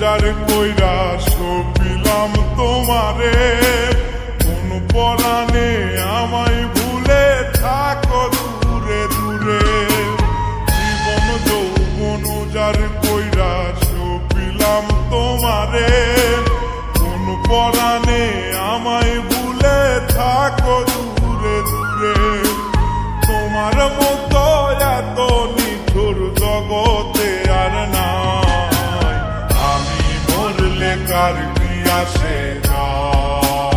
যার কইরা সপিলাম তোমারে। কোন পরাণে আমায় ভুলে থাকো দূরে দূরে। জীবন যৌবন যার কইরা সপিলাম তোমারে। কোন পরাণে আমায় ভুলে থাকো দূরে দূরে। তোমার মতো আসে যায়?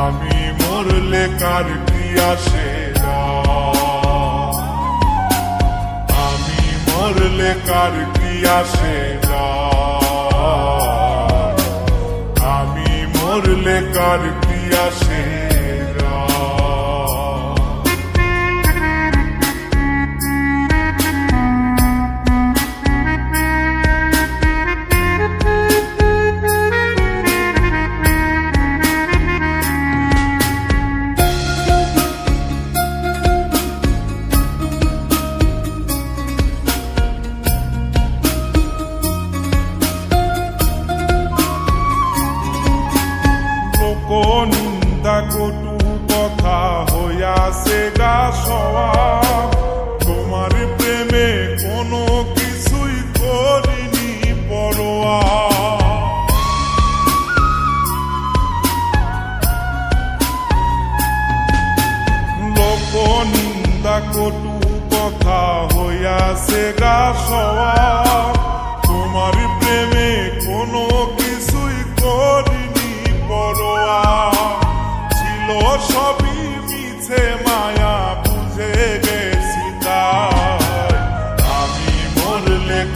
আমি মরলে কার কি আসে যায়? আমি মরলে কার কি আসে যায়? আমি মরলে কার কি আসে কটু কথা হইয়াছে গা সওয়া। তোমার প্রেমে কোনো কিছুই করিনি পরোয়া। লোক নিন্দা কটু কথা হইয়াছে গা সওয়া।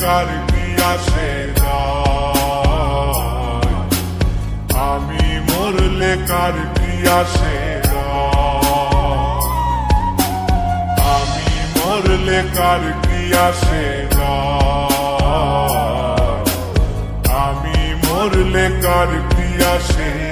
কার আসে? আমি মরলে কার আসে? আমি মরলে কার আসে? আমি মরলে কার আসে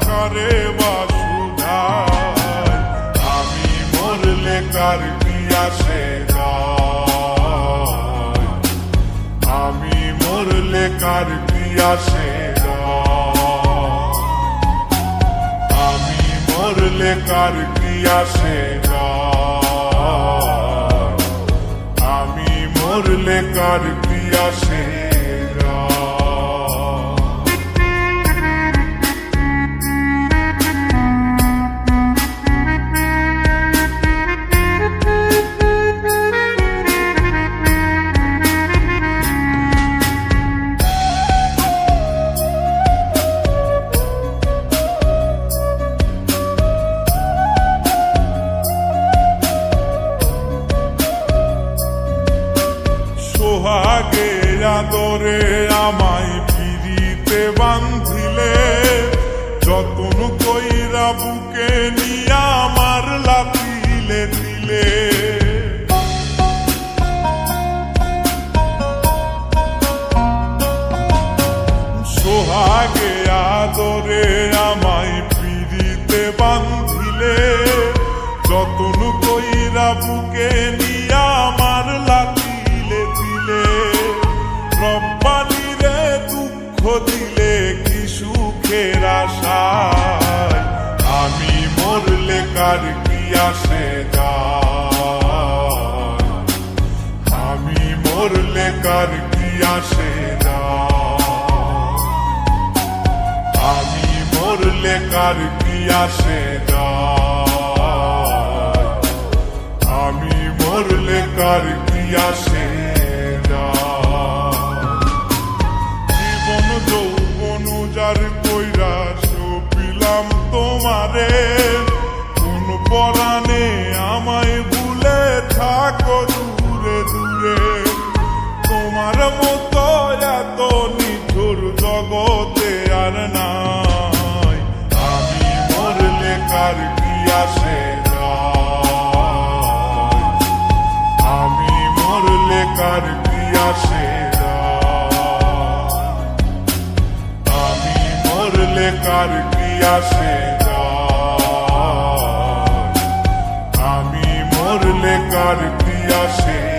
করে বাসুধায় আমি মরলে কার আসে আমি মরলে কার আসে আমি মরলে কার আসে আমি মরলে কার আসে সোহাগে আদরে আমায় পিড়িতে বান্ধিলে যতন কইরা বুকে নিয়া আমার লাতিলে দিলে। সোহাগে আদরে আমায় পিড়িতে বান্ধিলে যতন কইরা বুকে নিয়া আমার লাতিলে সুখের আশায়, আমি মরলে কার কি আসে আমি মরলে কার কি আসে? আমি মরলে কার কি আসে? আমি মরলে কার কি আসে তোমারে কোন পরাণে আমায় ভুলে থাকো দূরে দূরে। তোমার মতো এত নিঠুর জগতে আর নাই। আমি মরলে কার কি আসে আমি মরলে কার কি আসে? আমি মরলে কার কি আসে যায়? আমি মরলে কি আসে